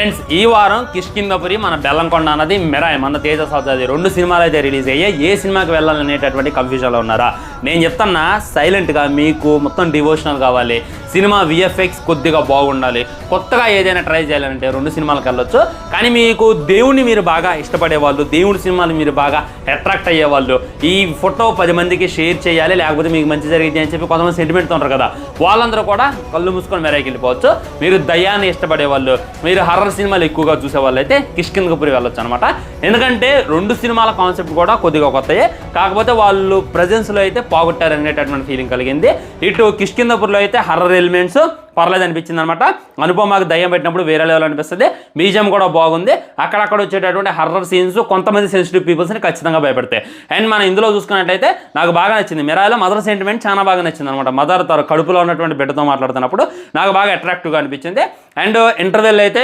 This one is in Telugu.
ఫ్రెండ్స్ ఈ వారం కిష్కిందపురి మన బెల్లంకొండ అన్నది మెరాయ్ మన తేజ సౌదాది రెండు సినిమాలు అయితే రిలీజ్ అయ్యాయి. ఏ సినిమాకి వెళ్ళాలనేటటువంటి కన్ఫ్యూజన్లో ఉన్నారా? నేను చెప్తున్నా సైలెంట్గా మీకు మొత్తం డివోషనల్ కావాలి. సినిమా విఎఫ్ఎక్స్ కొద్దిగా బాగుండాలి. కొత్తగా ఏదైనా ట్రై చేయాలంటే రెండు సినిమాలకు వెళ్ళొచ్చు. కానీ మీకు దేవుణ్ణి మీరు బాగా ఇష్టపడే వాళ్ళు దేవుడి సినిమాలు మీరు బాగా అట్రాక్ట్ అయ్యేవాళ్ళు ఈ ఫోటో పది మందికి షేర్ చేయాలి లేకపోతే మీకు మంచి జరిగింది అని చెప్పి కొంతమంది సెంటిమెంట్తో ఉంటారు కదా. వాళ్ళందరూ కూడా కళ్ళు మూసుకొని మెరాయికి వెళ్ళిపోవచ్చు. మీరు దయ్యాన్ని ఇష్టపడే వాళ్ళు మీరు హర్రర్ సినిమాలు ఎక్కువగా చూసే వాళ్ళు అయితే కిష్కిందపురి వెళ్ళొచ్చు అనమాట ఎందుకంటే రెండు సినిమాల కాన్సెప్ట్ కూడా కొద్దిగా కొత్తయే. కాకపోతే వాళ్ళు ప్రజెన్స్లో అయితే పోగొట్టారు అనేటటువంటి ఫీలింగ్ కలిగింది. ఇటు కిష్కిందపూర్లో అయితే హర్రర్ ఎలిమెంట్స్ పర్లేదు అనిపించింది అనమాట అనుపమాకు దయ్యం పెట్టినప్పుడు వేరే లెవెల్ అనిపిస్తుంది. బీజం కూడా బాగుంది. అక్కడక్కడ వచ్చేటటువంటి హర్రర్ సీన్స్ కొంతమంది సెన్సిటివ్ పీపుల్స్ని ఖచ్చితంగా భయపెడతాయి. అండ్ మనం ఇందులో చూసుకున్నట్టయితే నాకు బాగా నచ్చింది. మిరాయిలో మదర్ సెంటిమెంట్ చాలా బాగా నచ్చింది అనమాట మదర్ తన కడుపులో ఉన్నటువంటి బిడ్డతో మాట్లాడుతున్నప్పుడు నాకు బాగా అట్రాక్టివ్గా అనిపించింది. అండ్ ఇంటర్వెల్ అయితే